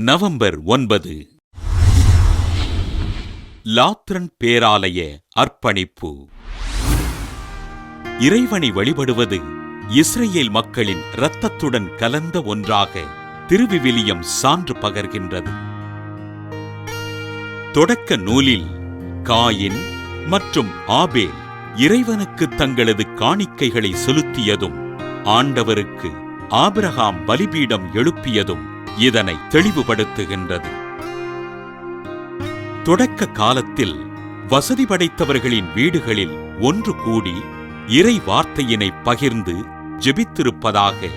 November ஒன்பது. Lateran பேராலய அர்ப்பணிப்பு. இறைவனை வழிபடுவது இஸ்ரேல் மக்களின் இரத்தத்துடன் கலந்த ஒன்றாக திருவிவிலியம் சான்று பகர்கின்றது. தொடக்க நூலில் காயின் மற்றும் ஆபேல் இறைவனுக்கு தங்களது காணிக்கைகளை செலுத்தியதும் ஆண்டவருக்கு ஆபிரகாம் பலிபீடம் எழுப்பியதும் இதனை தெளிவுபடுத்துகின்றது. தொடக்க காலத்தில் வசதி படைத்தவர்களின் வீடுகளில் ஒன்று கூடி இறை வார்த்தையினை பகிர்ந்து ஜெபித்திருப்பதாக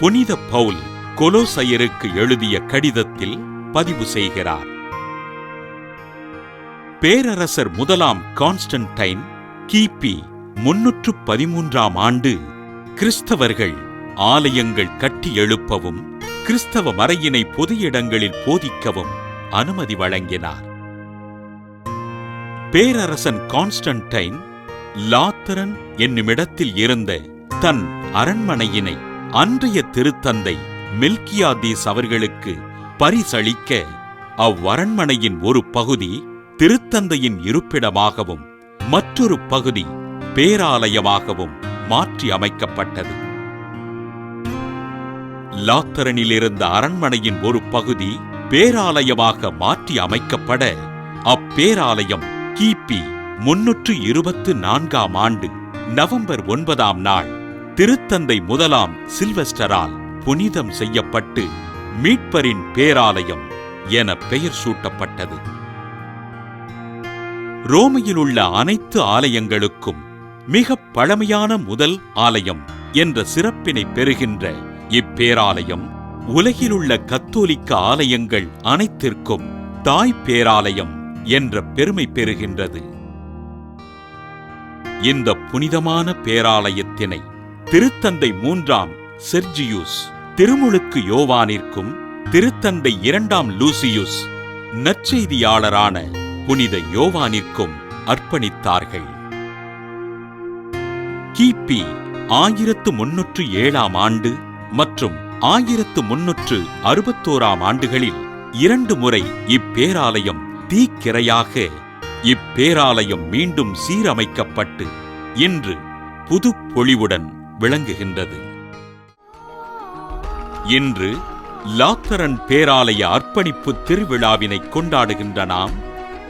புனித பவுல் கொலோசையருக்கு எழுதிய கடிதத்தில் பதிவு செய்கிறார். பேரரசர் முதலாம் கான்ஸ்டன்டைன் கிபி முன்னூற்று பதிமூன்றாம் ஆண்டு கிறிஸ்தவர்கள் ஆலயங்கள் கட்டி எழுப்பவும் கிறிஸ்தவ மறையினை பொது இடங்களில் போதிக்கவும் அனுமதி வழங்கினார். பேரரசன் கான்ஸ்டன்டைன் லாத்தரன் என்னுமிடத்தில் இருந்த தன் அரண்மனையினை அன்றைய திருத்தந்தை மில்கியாதீஸ் அவர்களுக்கு பரிசளிக்க அவ்வரண்மனையின் ஒரு பகுதி திருத்தந்தையின் இருப்பிடமாகவும் மற்றொரு பகுதி பேராலயமாகவும் மாற்றி அமைக்கப்பட்டது லாத்தரனில் இருந்த அரண்மனையின் ஒரு பகுதி பேராலயமாக மாற்றி அமைக்கப்பட அப்பேராலயம் கிபி முன்னூற்று இருபத்து நான்காம் ஆண்டு நவம்பர் ஒன்பதாம் நாள் திருத்தந்தை முதலாம் சில்வெஸ்டரால் புனிதம் செய்யப்பட்டு மீட்பரின் பேராலயம் என பெயர் சூட்டப்பட்டது. ரோமையில் உள்ள அனைத்து ஆலயங்களுக்கும் மிக பழமையான முதல் ஆலயம் என்ற சிறப்பினை பெறுகின்ற இப்பேராலயம் உலகிலுள்ள கத்தோலிக்க ஆலயங்கள் அனைத்திற்கும் தாய் பேராலயம் என்ற பெருமை பெறுகின்றது. இந்த புனிதமான பேராலயத்தினை திருத்தந்தை மூன்றாம் செர்ஜியூஸ் திருமுழுக்கு யோவானிற்கும் திருத்தந்தை இரண்டாம் லூசியுஸ் நற்செய்தியாளரான புனித யோவானிற்கும் அர்ப்பணித்தார்கள். கிபி ஆயிரத்து முன்னூற்று ஏழாம் ஆண்டு மற்றும் ஆயிரத்து முன்னூற்று அறுபத்தோராம் ஆண்டுகளில் இரண்டு முறை இப்பேராலயம் தீக்கிரையாக இப்பேராலயம் மீண்டும் சீரமைக்கப்பட்டு இன்று புது பொலிவுடன் விளங்குகின்றது. இன்று லாத்தரன் பேராலய அர்ப்பணிப்பு திருவிழாவினை கொண்டாடுகின்ற நாம்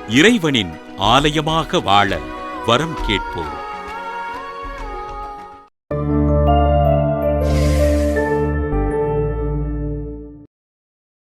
இறைவனின் ஆலயமாக வாழ வரம் கேட்போம்.